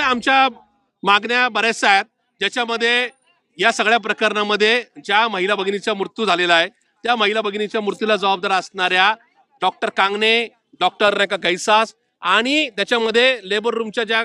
आमच्या मागण्या बऱ्याचशा आहेत. ज्याच्यामध्ये या सगळ्या प्रकरणामध्ये ज्या महिला भगिनीचा मृत्यू झालेला आहे त्या महिला भगिनीच्या मृत्यूला जबाबदार असणाऱ्या डॉक्टर कांगणे डॉक्टर रेखा गैसास आणि त्याच्यामध्ये लेबर रूमच्या ज्या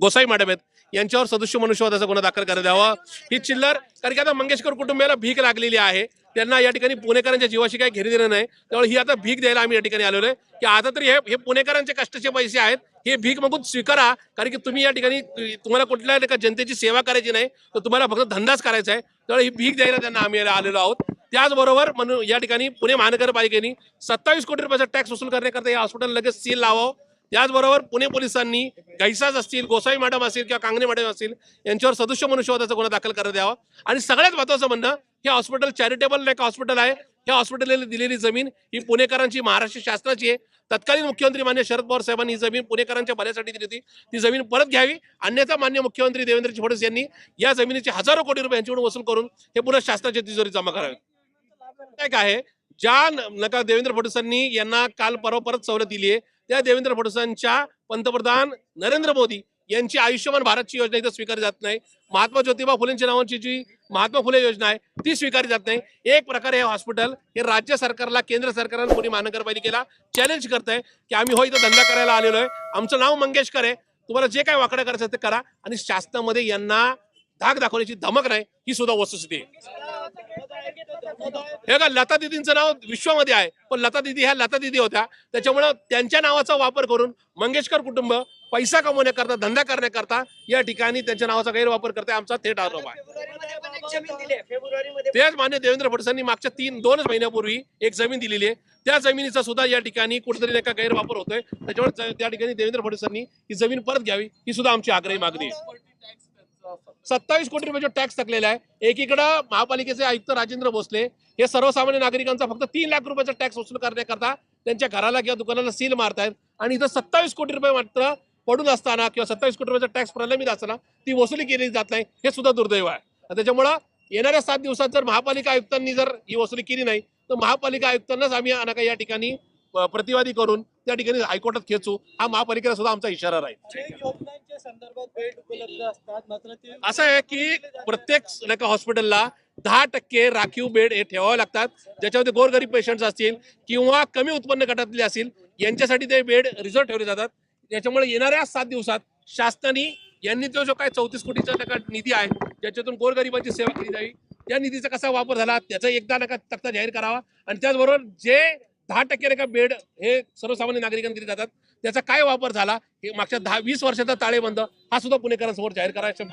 गोसाई मॅडम आहेत यांच्यावर सदस्य मनुष्यवादाचा गुन्हा दाखल करायला यावा. ही चिल्लर कारण की आता मंगेशकर कुटुंबियाला भीक लागलेली आहे. त्यांना या ठिकाणी पुणेकरांच्या जीवाशी काही घेरी देणं नाही. त्यामुळे ही आता भीक द्यायला आम्ही या ठिकाणी आलेलो आहे. की आता तरी हे हे पुणेकरांचे कष्टाचे पैसे आहेत. हे भीक मागून स्वीकारा. कारण की तुम्ही या ठिकाणी तुम्हाला कुठल्या एका जनतेची सेवा करायची नाही तर तुम्हाला फक्त धंदाच करायचा आहे. त्यामुळे ही भीक द्यायला त्यांना आम्ही आलेलो आहोत. त्याचबरोबर म्हणून या ठिकाणी पुणे महानगरपालिकेने सत्तावीस कोटी रुपयाचा टॅक्स वसूल करण्याकरता हे हॉस्पिटल लगेच सील लावावं. त्याचबरोबर पुणे पोलिसांनी गैसाज असतील गोसाई मॅडम असतील किंवा कांगणे मॅडम असतील यांच्यावर सदस्य मनुष्यवादाचा गुन्हा दाखल करण्यात यावा. आणि सगळ्यात महत्वाचं म्हणणं हे हॉस्पिटल चॅरिटेबल एक हॉस्पिटल आहे? ह्या हॉस्पिटलला दिलेली जमीन ही पुणेकरांची महाराष्ट्र शासनाची आहे. तत्कालीन मुख्यमंत्री मान्य शरद पवार साहेबांनी ही जमीन पुणेकरांच्या भल्यासाठी दिली होती. ती जमीन परत घ्यावी. अन्यथा मान्य मुख्यमंत्री देवेंद्र फडणवीस यांनी या जमिनीचे हजारो कोटी रुपये यांच्याकडून वसूल करून हे पुन्हा शासनाच्या तिजोरी जमा करावे. काय आहे? ज्या नका देवेंद्र फडणवीसांनी यांना काल परवा परत सवलत दिली आहे त्या देवेंद्र फडणवीसांच्या पंतप्रधान नरेंद्र मोदी यांची आयुष्यमान भारतची योजना इथं स्वीकारली जात नाही. महात्मा ज्योतिबा फुलेंच्या नावाची जी महात्मा फुले योजना आहे ती स्वीकारली जात नाही. एक प्रकारे हे हॉस्पिटल हे राज्य सरकारला केंद्र सरकारला पुणे महानगरपालिकेला चॅलेंज करत आहे की आम्ही हो इथं धंदा करायला आलेलो आहे. आमचं नाव मंगेशकर आहे. तुम्हाला जे काय वाकडं करायचं ते करा आणि शासनामध्ये यांना धाक दाखवण्याची धमक नाही ही सुद्धा वस्तुस्थिती आहे. हे का लता दिदींचं नाव विश्वामध्ये आहे पण लता दिदी ह्या लता दिदी होत्या. त्याच्यामुळं त्यांच्या नावाचा वापर करून मंगेशकर कुटुंब पैसा कमवण्याकरता धंदा करण्याकरता या ठिकाणी त्यांच्या नावाचा गैरवापर करते. आमचा थेट आरोप आहे. तेच मान्य देवेंद्र फडणवीसांनी मागच्या तीन दोनच महिन्यापूर्वी एक जमीन दिलेली आहे. त्या जमिनीचा सुद्धा या ठिकाणी कुठेतरी नाही का गैरवापर होतोय. त्याच्यामुळे त्या ठिकाणी देवेंद्र फडणवीसांनी ही जमीन परत घ्यावी ही सुद्धा आमची आग्रही मागणी आहे. सत्तावीस कोटी रुपयाचा टॅक्स टाकलेला आहे एकीकडं महापालिकेचे आयुक्त राजेंद्र भोसले हे सर्वसामान्य नागरिकांचा फक्त तीन लाख रुपयाचा टॅक्स वसूल करण्याकरता त्यांच्या घराला किंवा दुकानाला सील मारतायत. आणि इथं सत्तावीस कोटी रुपये मात्र पडून असताना किंवा सत्तावीस कोटी रुपयाचा टॅक्स प्रलंबित असताना ती वसुली केली जात नाही हे सुद्धा दुर्दैव आहे. आणि त्याच्यामुळं येणाऱ्या सात दिवसात जर महापालिका आयुक्तांनी जर ही वसुली केली नाही तर महापालिका आयुक्तांनाच आम्ही अनाका या ठिकाणी प्रतिवादी करून त्या ठिकाणी हायकोर्टात खेचू हा महापालिकेला सुद्धा आमचा इशारा राहील. योजनांच्या संदर्भात बेड उपलब्ध असतात मात्र ते असं आहे की प्रत्येक नका हॉस्पिटलला दहा टक्के राखीव बेड हे ठेवावे लागतात ज्याच्यामध्ये गोरगरीब पेशंट्स असतील किंवा कमी उत्पन्न गटातले असतील यांच्यासाठी ते बेड रिझर्व ठेवले जातात. त्याच्यामुळे येणाऱ्या सात दिवसात शासनाने यांनी तो जो काय चौतीस कोटीचा नका निधी आहे ज्याच्यातून गोरगरिबांची सेवा केली जावी त्या निधीचा कसा वापर झाला त्याचा एकदा नका तक्ता जाहीर करावा आणि त्याचबरोबर जे दहा टक्के नका बेड हे सर्वसामान्य नागरिकांकडे जातात त्याचा काय वापर झाला हे मागच्या दहा वीस वर्षाचा ताळेबंद हा सुद्धा पुणेकरांसमोर जाहीर करायचा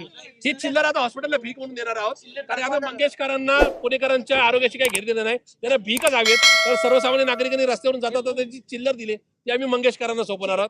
ही चिल्लर आता हॉस्पिटलला भीक म्हणून देणार आहोत कारण आता मंगेशकरांना पुणेकरांच्या आरोग्याशी काही घेर देणं नाही त्यांना भीकच हवेत तर सर्वसामान्य नागरिकांनी रस्त्यावरून जातात तर त्याची चिल्लर दिली ती आम्ही मंगेशकरांना सोपवणार आहोत.